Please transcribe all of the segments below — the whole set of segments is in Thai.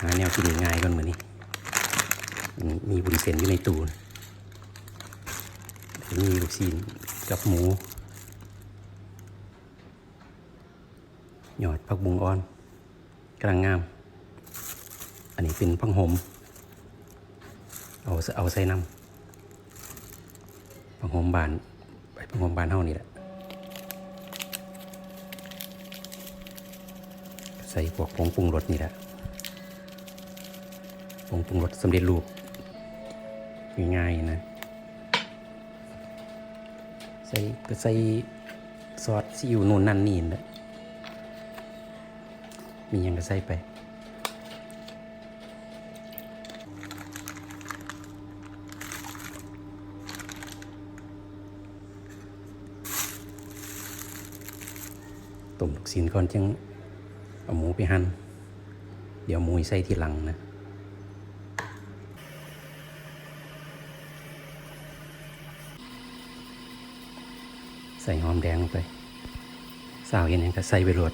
หาแนวกินง่ายก่อนเหมือนนี้มีบุญเส้นอยู่ในตู้นมีลูกชิ้นกับหมูหยอดผักบุงอ่อนกำลังงาม อันนี้เป็นพังหมเอาเอาใส่น้ำพังหมบานไปพังหมบานเท่านี่แหละใส่พวกผงปรุงรสนี่แหละ ผงปรุงรสสำเร็จรูปง่ายๆนะ ใส่ก็ใส่ซอสซีอิ๊วนู่นนั่นนี่นะมียังก็ใส่ไปต้มลูกชิ้นก่อนจังเอาหมูไปหั่นเดี๋ยวหมูใส่ทีหลังนะ ใส่หอมแดงลงไปสาวเห็นหยังก็ใส่ไปรวด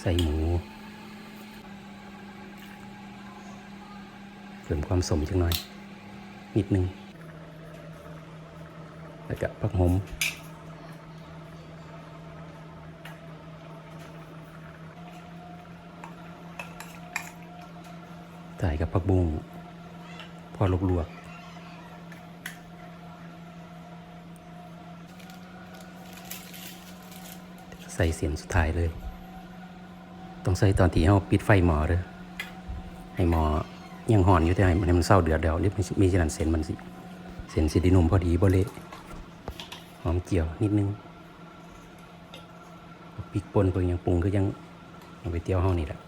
ใส่หมูเพิ่มความสมจังหน่อย นิดนึง แล้วก็ผักหอมใส่กับผักบุ้งพอลวกๆ ใส่เสียงสุดท้ายเลย ต้องใส่ตอนที่เราปิดไฟหมอเลยให้หมอยังหอนอยู่แต่ให้มันให้มันเศร้าเดือดเดียวนี่มีฉะนั้นเส้นมันสิเส้นสิดินุ่มพอดีบ่เละหอมเจียวนิดนึงปิกปนเพิ่งยังปรุงก็ยังเอาไปเตี้ยวห้องนี่แหละ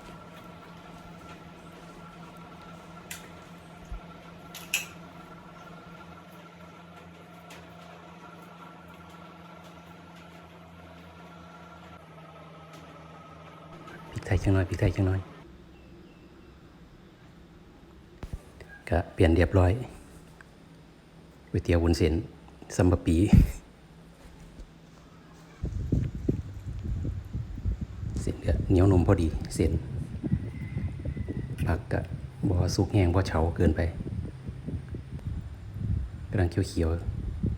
ไทยจังน้อยพริกไทยจังน้อยก็เปลี่ยนเรียบร้อยก๋วยเตี๋ยววุ้นเส้นซัมบะปีเส้นก็เหนียวนมพอดีเส้นผักก็บ่สุกแห้งบ่เฉาเกินไปกำลังเขียว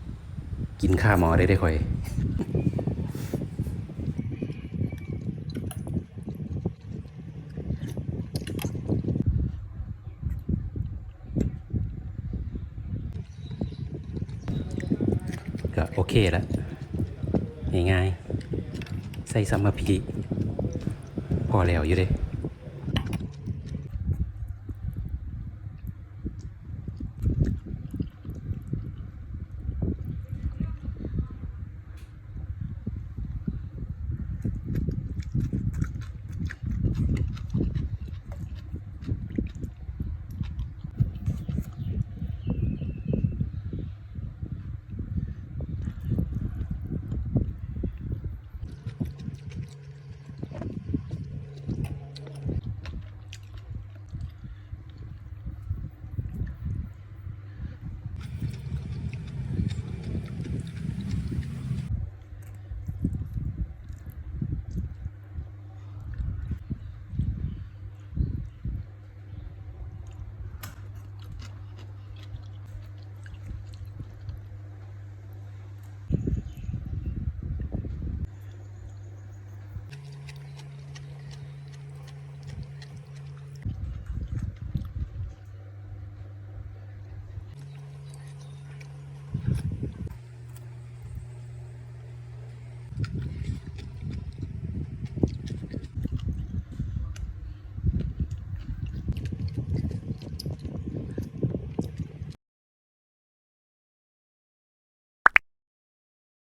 ๆกินข้าวหมอได้ได้ค่อย ก็โอเคแล้วง่ายๆใส่ซัมมาพีพอแล้วอยู่เด้